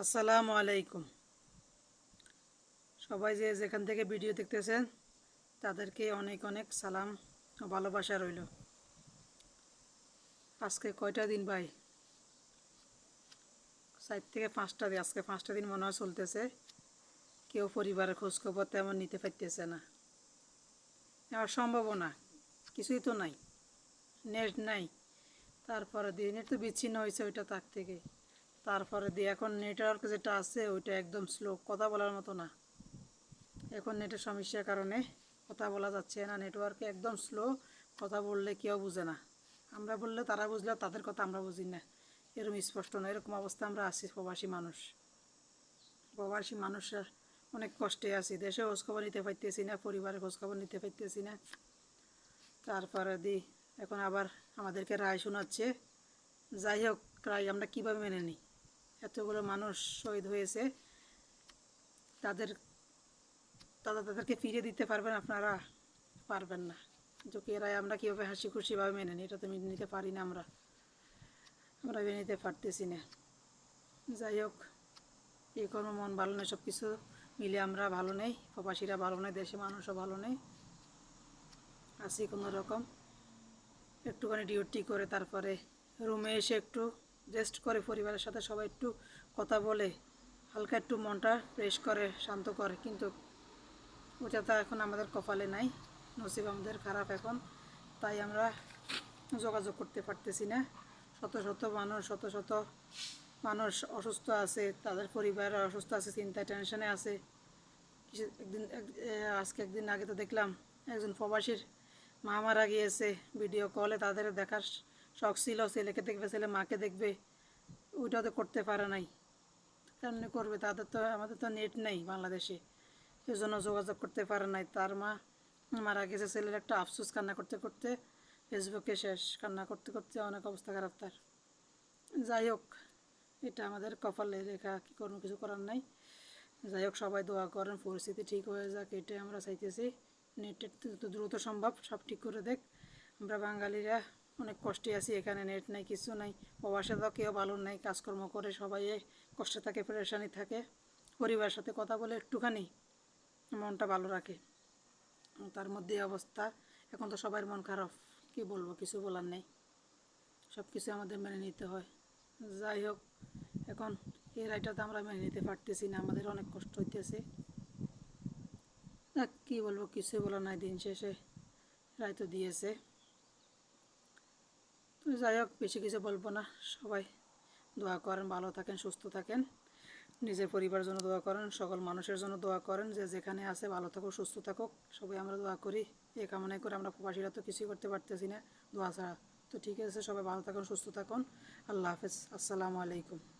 আসসালামু আলাইকুম। সবাই যে যেখান থেকে ভিডিও দেখতেছেন, তাদেরকে অনেক অনেক সালাম ও ভালোবাসা রইল। আজকে কয়টা দিন ভাই? চার থেকে পাঁচটা দিন, আজকে পাঁচটা দিন মনে হয় চলতেছে। কেউ পরিবারের খোঁজখবর তেমন নিতে পারতেছে না। নেওয়ার সম্ভাবনা কিছুই তো নাই, নেট নাই। তারপরে দিয়ে নেট তো বিচ্ছিন্ন হয়েছে ওইটা তার থেকে। তারপরে দিয়ে এখন নেটওয়ার্ক যেটা আছে, ওইটা একদম স্লো কথা বলার মতো না। এখন নেটের সমস্যার কারণে কথা বলা যাচ্ছে না। নেটওয়ার্কে একদম স্লো কথা বললে কেউ বুঝে না। আমরা বললে তারা বুঝলে তাদের কথা আমরা বুঝি না। এরকম স্পষ্ট না, এরকম অবস্থা আমরা আছি, প্রবাসী মানুষ। প্রবাসী মানুষরা অনেক কষ্টে আছি। দেশে খোঁজখবর নিতে পারতেছি না, পরিবারের খোঁজখবর নিতে পারতেছি না। তারপরে দি, এখন আবার আমাদেরকে রায় শোনাচ্ছে। যাই হোক, রায় আমরা কীভাবে মেনে নিই? এতগুলো মানুষ শহীদ হয়েছে। তাদের তাদের তাদেরকে ফিরে দিতে পারবেন, আপনারা পারবেন না। যোগ্য রায় আমরা কীভাবে হাসি খুশিভাবে মেনে নিই, এটা তো মেনে নিতে পারি না আমরা। আমরা মেনে নিতে পারতেছি না। যাই হোক এই কোনো মন ভালো নেই সব কিছু মিলে আমরা ভালো নেই, প্রবাসীরা ভালো নেই, দেশে মানুষও ভালো নেই। আছি কোনো রকম। একটুখানি ডিউটি করে তারপরে রুমে এসে একটু রেস্ট করে, পরিবারের সাথে সবাই একটু কথা বলে, হালকা একটু মনটা ফ্রেশ করে, শান্ত করে। কিন্তু ওটা তো এখন আমাদের কপালে নাই, নসিব আমাদের খারাপ এখন, তাই আমরা যোগাযোগ করতে পারতেছি না। শত শত মানুষ, শত শত মানুষ অসুস্থ আছে, তাদের পরিবার অসুস্থ আছে, চিন্তায় টেনশনে আছে। কিছু একদিন, এক- আজকে একদিন আগে তো দেখলাম, একজন প্রবাসীর মা মারা গিয়েছে ভিডিও কলে তাদের দেখার শখ ছিল ছেলেকে দেখবে, ছেলে মাকে দেখবে ওইটাও তো করতে পারে নাই। কেমনি করবে? তাদের তো, আমাদের তো নেট নেই বাংলাদেশে। জন্য যোগাযোগ করতে পারে নাই। তার মা মারা গেছে, ছেলের একটা আফসোস কান্না করতে করতে ফেসবুকে শেষ। কান্না করতে করতে অনেক অবস্থা খারাপ তার। যাই হোক, এটা আমাদের কপালে রেখা কি কোনো কিছু করার নাই। যাই হোক, সবাই দোয়া করেন, পরিস্থিতি ঠিক হয়ে যাক, এটাই আমরা চাইতেছি। নেটের দ্রুত সম্ভব, সব ঠিক করে দেখ। আমরা বাঙালিরা অনেক কষ্টে আছি, এখানে নেট নাই, কিছু নাই, প্রবাসে তো কেউ ভালো নাই, কাজকর্ম করে সবাই কষ্টে থাকে, পরেশানি থাকে। পরিবারের সাথে কথা বলে একটুখানি মনটা ভালো রাখে। তার মধ্যে অবস্থা, এখন তো সবার মন খারাপ, কি বলব, কিছু বলার নেই। সব কিছু আমাদের মেনে নিতে হয়। যাই হোক, এখন এই রায়টা তো আমরা মেনে নিতে পারতেছি না, আমাদের অনেক কষ্ট হইতেছে। কি বলব কিছু বলার নাই দিন শেষে, রায় তো দিয়েছে। যাই হোক, বেশি কিছু বলব না। সবাই দোয়া করেন, ভালো থাকেন, সুস্থ থাকেন। নিজের পরিবার জন্য দোয়া করেন, সকল মানুষের জন্য দোয়া করেন, যে যেখানে আছে ভালো থাকুক, সুস্থ থাকুক। সবাই আমরা দোয়া করি। এ কামনাই করে আমরা প্রবাসীরা তো কিছুই করতে পারতেছি না দোয়া ছাড়া। তো ঠিক আছে, সবাই ভালো থাকুন, সুস্থ থাকুন। আল্লাহ হাফেজ। আসসালামু আলাইকুম।